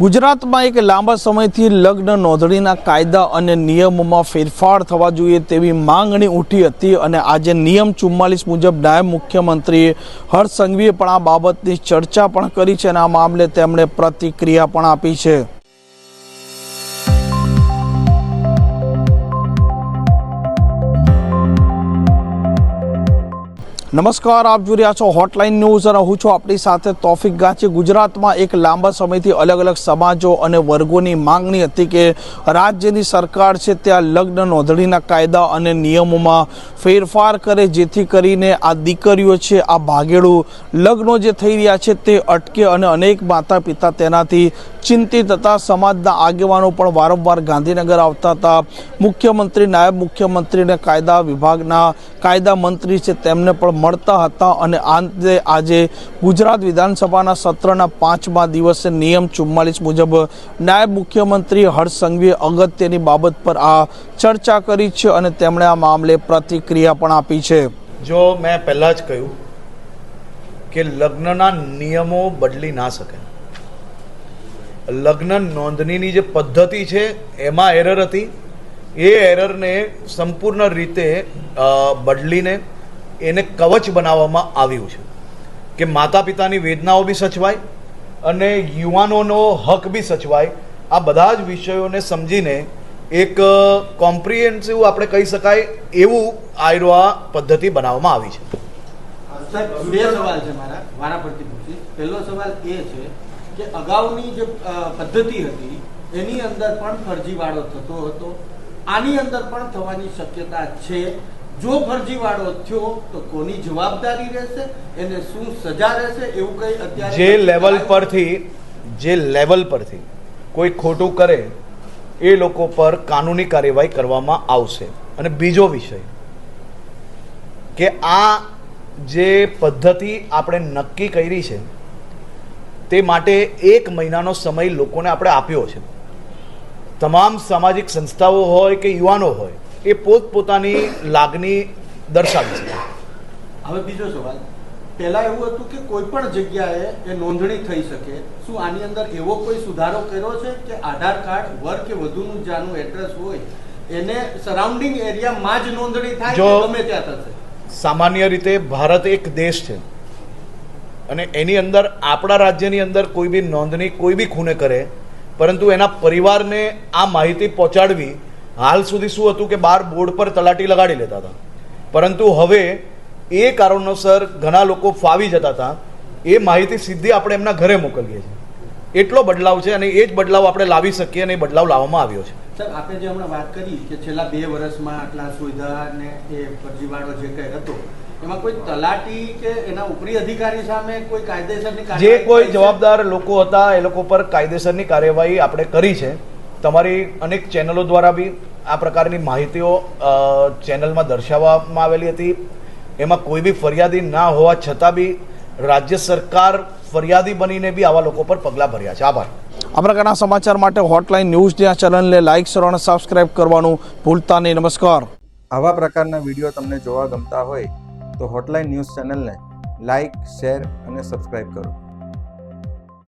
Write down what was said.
ગુજરાતમાં એક લાંબા સમયથી લગ્ન નોંધણીના કાયદા અને નિયમોમાં ફેરફાર થવા જોઈએ તેવી માંગણી ઉઠી હતી અને આજે નિયમ ચુમ્માલીસ મુજબ નાયબ મુખ્યમંત્રી હર્ષ સંઘવીએ પણ આ બાબતની ચર્ચા પણ કરી છે અને આ મામલે તેમણે પ્રતિક્રિયા પણ આપી છે. નમસ્કાર, આપ જોઈ રહ્યા છો હોટલાઇન ન્યૂઝ અને હું છું આપણી સાથે તોફિક ગાંચી. ગુજરાતમાં એક લાંબા સમયથી અલગ અલગ સમાજો અને વર્ગોની માંગણી હતી કે રાજ્યની સરકાર છે ત્યાં લગ્ન નોંધણીના કાયદા અને નિયમોમાં ફેરફાર કરે, જેથી કરીને આ દીકરીઓ છે, આ ભાગેડું લગ્નો જે થઈ રહ્યા છે તે અટકે અને અનેક માતા પિતા તેનાથી ચિંતિત હતા. સમાજના આગેવાનો પણ વારંવાર ગાંધીનગર આવતા હતા. મુખ્યમંત્રી, નાયબ મુખ્યમંત્રીને કાયદા વિભાગના કાયદા મંત્રી છે તેમને પણ મળતા હતા અને આંતે આજે ગુજરાત વિધાનસભાના સત્રના પાંચમા દિવસે નિયમ ચુમ્માલીસ મુજબ નાયબ મુખ્યમંત્રી હર્ષ સંઘવીએ અગત્યની બાબત પર આ ચર્ચા કરી છે અને તેમણે આ મામલે પ્રતિક્રિયા પણ આપી છે. જો મેં પહેલાં જ કહ્યું કે લગ્નના નિયમો બદલી ના શકે. લગ્ન નોંધણીની જે પદ્ધતિ છે, એમાં એરર હતી. એ એરરને સંપૂર્ણ રીતે બદલીને એને કવચ બનાવવામાં આવ્યું છે. કે માતા પિતાની વેદનાઓ બી સચવાય અને યુવાનોનો હક બી સચવાય. આ બધા જ વિષયોને સમજીને એક કોમ્પ્રિહેન્સિવ આપણે કહી શકાય એવું આયરો પદ્ધતિ બનાવવામાં આવી છે. સાહેબ બે સવાલ છે મારા મારા પરથી પૂછી પહેલો સવાલ એ છે કે અગાઉની જે પદ્ધતિ હતી, એની અંદર પણ ફરજીવાળો થતો હતો. આની અંદર પણ થવાની શક્યતા છે? જો ફરજીવાળો થયો તો કોની જવાબદારી રહેશે? એને શું સજા રહેશે? એવું કઈ અત્યારે જે લેવલ પરથી જે લેવલ પરથી કોઈ ખોટું કરે એ લોકો પર કાનૂની કાર્યવાહી કરવામાં આવશે. અને બીજો વિષય કે આ જે પદ્ધતિ આપણે નક્કી કરી છે તે માટે એક મહિનાનો સમય લોકોને આપણે આપ્યો છે. તમામ સામાજિક સંસ્થાઓ હોય કે યુવાનો હોય એ પોતપોતાની લાગણી દર્શાવી છે હવે બીજો સવાલ. પહેલા એવું હતું કે કોઈ પણ જગ્યાએ એ નોંધણી થઈ શકે. શું આની અંદર એવો કોઈ સુધારો કર્યો છે કે આધાર કાર્ડ વર કે વધુનું જાનું એડ્રેસ હોય એને સરાઉન્ડિંગ એરિયામાં જ નોંધણી થાય જો- ગમે ત્યાં થશે? સામાન્ય રીતે ભારત એક દેશ છે. અને એની અંદર આપણા રાજ્યની અંદર કોઈ બી નોંધણી કોઈ બી ખૂને કરે પરંતુ એના પરિવારને આ માહિતી પહોંચાડવી હાલ સુધી શું હતું કે બાર બોર્ડ પર તલાટી લગાડી લેતા હતા. પરંતુ હવે એ કારણોસર ઘણા લોકો ફાવી જતા હતા. એ માહિતી સીધી આપણે એમના ઘરે મોકલીએ છીએ. એટલો બદલાવ છે અને એ જ બદલાવ આપણે લાવી શકીએ અને એ બદલાવ લાવવામાં આવ્યો છે. સર આપણે જે હમણાં વાત કરી કે છેલ્લા બે વર્ષમાં આટલા સુવિધા અને એ ફરજીવાળો જે કંઈ હતો એમાં કોઈ તલાટી કે એના ઉપરી અધિકારી સામે કોઈ કાયદેસરની જે કોઈ જવાબદાર લોકો હતા એ લોકો પર કાયદેસરની કાર્યવાહી આપણે કરી છે. તમારી અનેક ચેનલો દ્વારા બી આ પ્રકારની માહિતીઓ ચેનલમાં દર્શાવવામાં આવેલી હતી. એમાં કોઈ બી ફરિયાદી ના હોવા છતાં બી રાજ્ય સરકાર ફરિયાદી બનીને બી આવા લોકો પર પગલાં ભર્યા છે. આભાર. આ પ્રકારના સમાચાર માટે હોટલાઇન ન્યૂઝના ચેનલને લાઇક કરો અને સબસ્ક્રાઇબ કરવાનું ભૂલતા નહીં. નમસ્કાર. આવા પ્રકારના વીડિયો તમને જોવા ગમતા હોય તો હોટલાઇન ન્યૂઝ ચેનલને લાઇક શેર અને સબસ્ક્રાઇબ કરો.